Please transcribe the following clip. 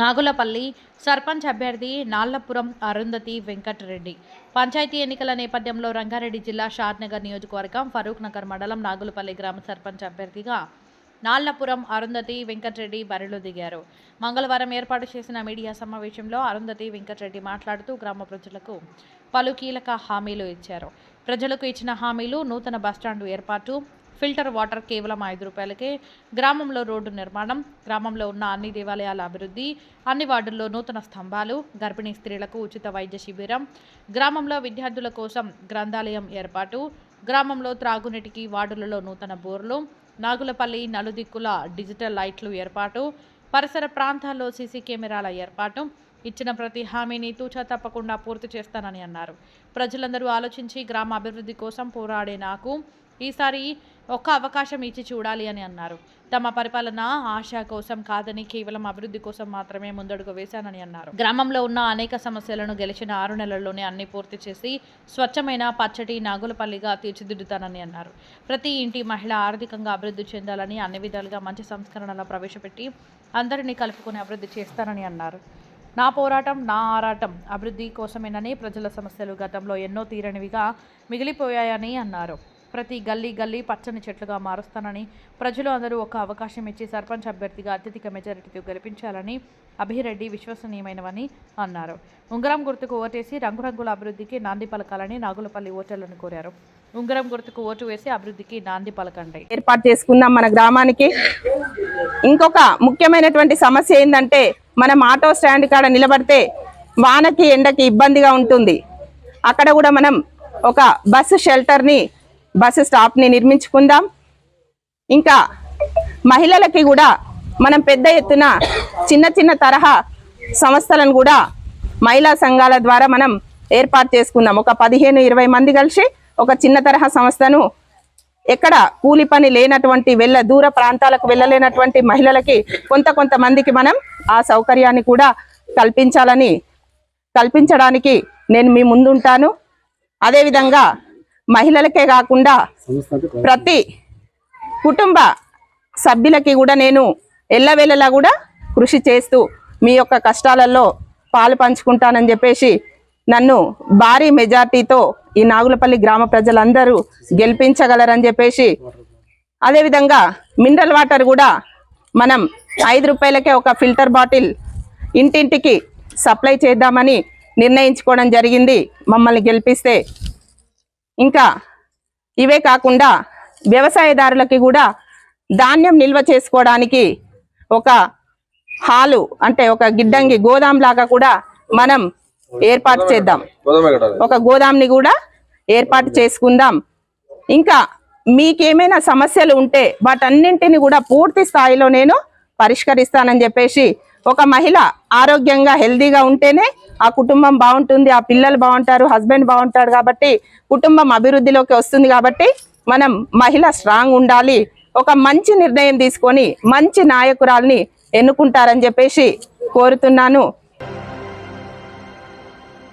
నాగులపల్లి సర్పంచ్ అభ్యర్థి నాళ్ళపురం అరుంధతి వెంకటరెడ్డి. పంచాయతీ ఎన్నికల నేపథ్యంలో రంగారెడ్డి జిల్లా షాద్నగర్ నియోజకవర్గం ఫరూక్ నగర్ మండలం నాగులపల్లి గ్రామ సర్పంచ్ అభ్యర్థిగా నాళ్ళపురం అరుంధతి వెంకటరెడ్డి బరిలో దిగారు. మంగళవారం ఏర్పాటు చేసిన మీడియా సమావేశంలో అరుంధతి వెంకటరెడ్డి మాట్లాడుతూ గ్రామ ప్రజలకు పలు కీలక హామీలు ఇచ్చారు. ప్రజలకు ఇచ్చిన హామీలు నూతన బస్టాండు ఏర్పాటు ఫిల్టర్ వాటర్ కేవలం ఐదు రూపాయలకే గ్రామంలో రోడ్డు నిర్మాణం గ్రామంలో ఉన్న అన్ని దేవాలయాల అభివృద్ధి అన్ని వార్డుల్లో నూతన స్తంభాలు గర్భిణీ స్త్రీలకు ఉచిత వైద్య శిబిరం గ్రామంలో విద్యార్థుల కోసం గ్రంథాలయం ఏర్పాటు గ్రామంలో త్రాగునీటికి వార్డులలో నూతన బోర్లు నాగులపల్లి నలుదిక్కుల డిజిటల్ లైట్లు ఏర్పాటు పరిసర ప్రాంతాల్లో సీసీ కెమెరాల ఏర్పాటు ఇచ్చిన ప్రతి హామీని తూచా తప్పకుండా పూర్తి చేస్తానని అన్నారు. ప్రజలందరూ ఆలోచించి గ్రామ అభివృద్ధి కోసం పోరాడే నాకు ఈసారి ఒక్క అవకాశం ఇచ్చి చూడాలి అని అన్నారు. తమ పరిపాలన ఆశ కోసం కాదని కేవలం అభివృద్ధి కోసం మాత్రమే ముందడుగు వేశానని అన్నారు. గ్రామంలో ఉన్న అనేక సమస్యలను గెలిచిన ఆరు నెలల్లోనే అన్ని పూర్తి చేసి స్వచ్ఛమైన పచ్చటి నాగులపల్లిగా తీర్చిదిద్దుతానని అన్నారు. ప్రతి ఇంటి మహిళ ఆర్థికంగా అభివృద్ధి చెందాలని అన్ని విధాలుగా మంచి సంస్కరణల ప్రవేశపెట్టి అందరినీ కలుపుకొని అభివృద్ధి చేస్తానని అన్నారు. నా పోరాటం నా ఆరాటం అభివృద్ధి కోసమేనని ప్రజల సమస్యలు గతంలో ఎన్నో తీరనివిగా మిగిలిపోయాయని అన్నారు. ప్రతి గల్లీ గల్లీ పచ్చని చెట్లుగా మారుస్తానని ప్రజలు అందరూ ఒక అవకాశం ఇచ్చి సర్పంచ్ అభ్యర్థిగా అత్యధిక మెజారిటీతో గెలిపించాలని అభిరెడ్డి విశ్వసనీయమైనవని అన్నారు. ఉంగరం గుర్తుకు ఓటేసి రంగురంగుల అభివృద్ధికి నాంది పలకాలని నాగులపల్లి ఓటర్లను కోరారు. ఉంగరం గుర్తుకు ఓటు వేసి అభివృద్ధికి నాంది పలకండి. ఏర్పాటు చేసుకుందాం మన గ్రామానికి. ఇంకొక ముఖ్యమైనటువంటి సమస్య ఏంటంటే మనం ఆటో స్టాండ్ కాడ నిలబడితే వానకి ఎండకి ఇబ్బందిగా ఉంటుంది. అక్కడ కూడా మనం ఒక బస్సు షెల్టర్ని బస్సు స్టాప్ని నిర్మించుకుందాం. ఇంకా మహిళలకి కూడా మనం పెద్ద ఎత్తున చిన్న చిన్న తరహా సంస్థలను కూడా మహిళా సంఘాల ద్వారా మనం ఏర్పాటు చేసుకుందాం. ఒక పదిహేను ఇరవై మంది కలిసి ఒక చిన్న తరహా సంస్థను ఎక్కడ కూలి పని లేనటువంటి వెళ్ళ దూర ప్రాంతాలకు వెళ్ళలేనటువంటి మహిళలకి కొంత కొంతమందికి మనం ఆ సౌకర్యాన్ని కూడా కల్పించాలని కల్పించడానికి నేను మీ ముందుంటాను. అదేవిధంగా మహిళలకే కాకుండా ప్రతి కుటుంబ సభ్యులకి కూడా నేను ఎల్లవేళలా కూడా కృషి చేస్తూ మీ యొక్క కష్టాలలో పాలు పంచుకుంటానని చెప్పేసి నన్ను భారీ మెజార్టీతో ఈ నాగులపల్లి గ్రామ ప్రజలందరూ గెలిపించగలరని చెప్పేసి అదేవిధంగా మినరల్ వాటర్ కూడా మనం ఐదు రూపాయలకే ఒక ఫిల్టర్ బాటిల్ ఇంటింటికి సప్లై చేద్దామని నిర్ణయించుకోవడం జరిగింది. మమ్మల్ని గెలిపిస్తే ఇంకా ఇవే కాకుండా వ్యవసాయదారులకి కూడా ధాన్యం నిల్వ చేసుకోవడానికి ఒక హాలు అంటే ఒక గిడ్డంగి గోదాం లాగా కూడా మనం ఏర్పాటు చేద్దాం. ఒక గోదాంని కూడా ఏర్పాటు చేసుకుందాం. ఇంకా మీకేమైనా సమస్యలు ఉంటే వాటన్నింటిని కూడా పూర్తి స్థాయిలో నేను పరిష్కరిస్తానని చెప్పేసి ఒక మహిళ ఆరోగ్యంగా హెల్దీగా ఉంటేనే ఆ కుటుంబం బాగుంటుంది ఆ పిల్లలు బాగుంటారు హస్బెండ్ బాగుంటాడు కాబట్టి కుటుంబం అభివృద్ధిలోకి వస్తుంది కాబట్టి మనం మహిళ స్ట్రాంగ్ ఉండాలి. ఒక మంచి నిర్ణయం తీసుకొని మంచి నాయకురాల్ని ఎన్నుకుంటారని చెప్పేసి కోరుతున్నాను.